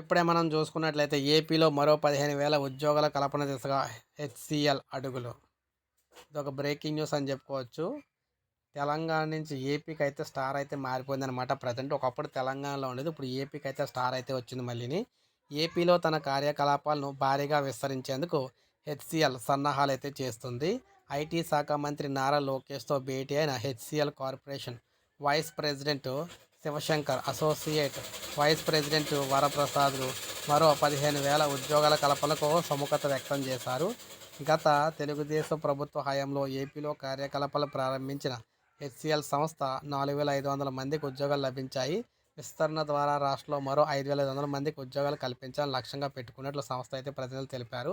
ఇప్పుడే మనం చూసుకున్నట్లయితే ఏపీలో మరో పదిహేను వేల ఉద్యోగాల కల్పన దిశగా హెచ్సిఎల్ అడుగులు. ఇది ఒక బ్రేకింగ్ న్యూస్ అని చెప్పుకోవచ్చు. తెలంగాణ నుంచి ఏపీకి అయితే స్టార్ అయితే మారిపోయింది అనమాట ప్రజెంట్. ఒకప్పుడు తెలంగాణలో ఉండేది ఇప్పుడు ఏపీకి అయితే స్టార్ అయితే వచ్చింది మళ్ళీని. ఏపీలో తన కార్యకలాపాలను భారీగా విస్తరించేందుకు హెచ్సిఎల్ సన్నాహాలు అయితే చేస్తుంది. ఐటీ శాఖ మంత్రి నారా లోకేష్తో భేటీ అయిన HCL corporation vice president Shivashankar associate vice president వరప్రసాద్లు మరో పదిహేను వేల ఉద్యోగాల కల్పనకు సుముఖత వ్యక్తం చేశారు. గత తెలుగుదేశం ప్రభుత్వ హయాంలో ఏపీలో కార్యకలాపాలు ప్రారంభించిన హెచ్సిఎల్ సంస్థ నాలుగు వేల ఐదు వందల మందికి ఉద్యోగాలు లభించాయి. విస్తరణ ద్వారా రాష్ట్రంలో మరో ఐదు వేల ఐదు వందల మందికి ఉద్యోగాలు కల్పించాలని లక్ష్యంగా పెట్టుకున్నట్లు సంస్థ అయితే ప్రతినిధులు తెలిపారు.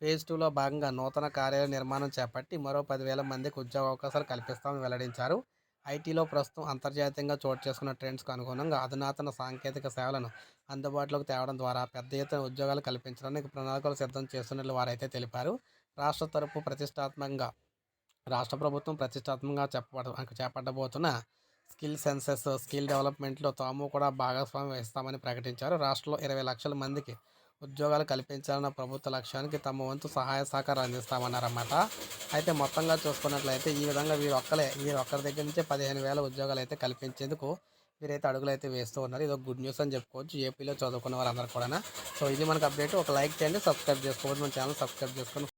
ఫేజ్ టూలో భాగంగా నూతన కార్యాలయ నిర్మాణం చేపట్టి మరో పదివేల మందికి ఉద్యోగ అవకాశాలు కల్పిస్తామని వెల్లడించారు. ఐటీలో ప్రస్తుతం అంతర్జాతీయంగా చోటు చేసుకున్న ట్రెండ్స్కు అనుగుణంగా అధునాతన సాంకేతిక సేవలను అందుబాటులోకి తేవడం ద్వారా పెద్ద ఎత్తున ఉద్యోగాలు కల్పించడానికి ప్రణాళికలు సిద్ధం చేస్తున్నట్లు వారైతే తెలిపారు. రాష్ట్ర తరపు ప్రతిష్టాత్మకంగా రాష్ట్ర ప్రభుత్వం ప్రతిష్టాత్మకంగా చెప్పబడ చేపట్టబోతున్న స్కిల్ సెన్సెస్ స్కిల్ డెవలప్మెంట్లో తాము కూడా భాగస్వామ్యం వహిస్తామని ప్రకటించారు. రాష్ట్రంలో ఇరవై లక్షల మందికి ఉద్యోగాలు కల్పించాలన్న ప్రభుత్వ లక్ష్యానికి తమ వంతు సహాయ సహకారం అందిస్తామన్నారన్నమాట. అయితే మొత్తంగా చూసుకున్నట్లయితే ఈ విధంగా వీరు ఒక్కలే వీరు ఒక్కరి దగ్గర నుంచే పదిహేను వేల ఉద్యోగాలు అయితే కల్పించేందుకు వీరైతే అడుగులు అయితే వేస్తూ ఉన్నారు. ఇది ఒక గుడ్ న్యూస్ అని చెప్పుకోవచ్చు. ఏపీలో చదువుకున్న వారందరూ కూడా సో ఇది మనకు అప్డేట్. ఒక లైక్ చేయండి సబ్స్క్రైబ్ చేసుకోవచ్చు మన ఛానల్ సబ్స్క్రైబ్ చేసుకొని